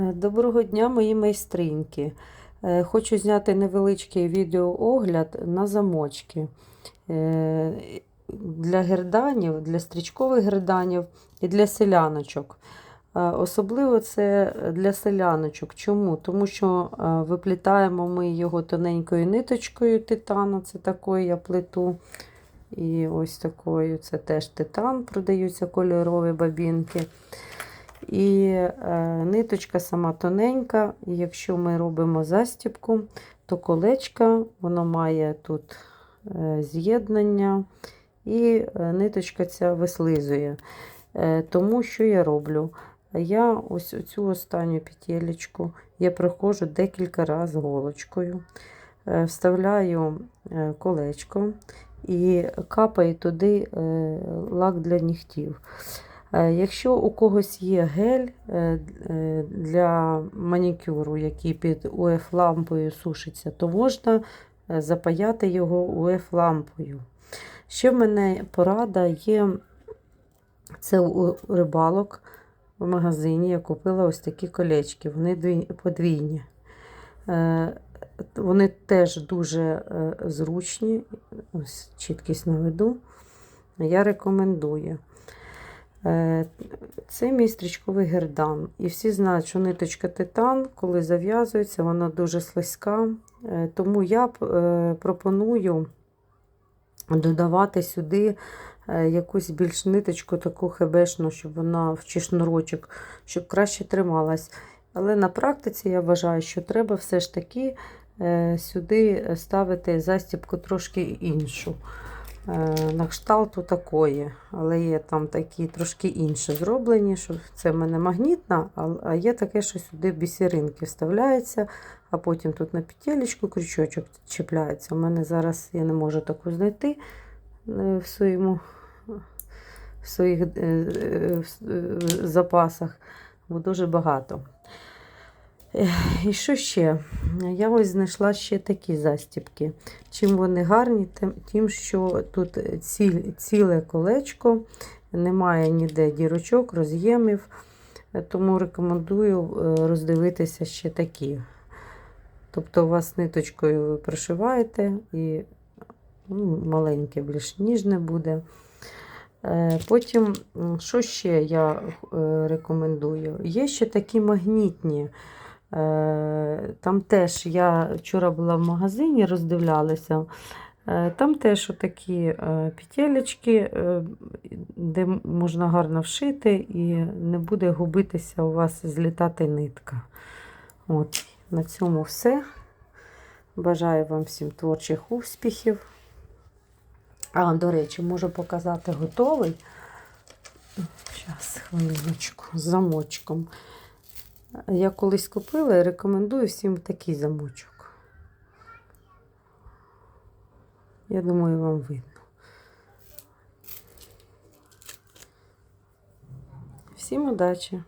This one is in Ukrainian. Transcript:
Е, Доброго дня, мої майстриньки. Е, Хочу зняти невеличкий відеоогляд на замочки Е, для герданів, для стрічкових герданів і для селяночок. Особливо це для селяночок. Чому? Тому що виплітаємо ми його тоненькою ниточкою титану, це такою я плиту. І ось такою це теж титан, продаються кольорові бабінки. І е, ниточка сама тоненька. І якщо ми робимо застібку, то колечко воно має тут е, з'єднання, і е, ниточка ця вислизує. Е, тому що я роблю? Я ось цю останню петелечку я проходжу декілька разів голочкою, е, вставляю е, колечко і капаю туди лак для нігтів. Е, Якщо у когось є гель е, е, для манікюру, який під УФ-лампою сушиться, то можна запаяти його УФ-лампою. Ще в мене порада є це у рибалок в магазині. Я купила ось такі колечки, вони подвійні. Вони теж дуже зручні, ось чіткість наведу. Я рекомендую. Е, Це мій стрічковий гердан. І всі знають, що ниточка титан, коли зав'язується, вона дуже слизька. Е, Тому я е, пропоную додавати сюди якусь більш ниточку, таку хебешну, щоб вона чи шнурочок, щоб краще трималась. Але на практиці я вважаю, що треба все ж таки сюди ставити застібку трошки іншу. Е, На кшталту такої, але є там такі трошки інші зроблені, що це в мене магнітна, а- є таке, що сюди бісеринки вставляються, а потім тут на петелечку крючочок чіпляється. У мене зараз я не можу таку знайти е, в своєму в своїх е, запасах, бо дуже багато. І що ще? Я ось знайшла ще такі застібки. Чим вони гарні, тим, що тут ціле колечко, немає ніде дірочок, роз'ємів. Тому рекомендую е, роздивитися ще такі. Тобто, у вас ниточкою ви пришиваєте і ну, маленьке, більш ніжне буде. Е, Потім, що ще я е, рекомендую? Є ще такі магнітні. Е, Там теж я вчора була в магазині, роздивлялася. Е, Там теж такі петелечки, е, де можна гарно вшити і не буде губитися у вас злітати нитка. От, на цьому все. Бажаю вам всім творчих успіхів. А, до речі, можу показати готовий. Зараз, хвилиночку, з замочком. Я колись купила і рекомендую всім такий замочок. Я думаю, вам видно. Всім удачі!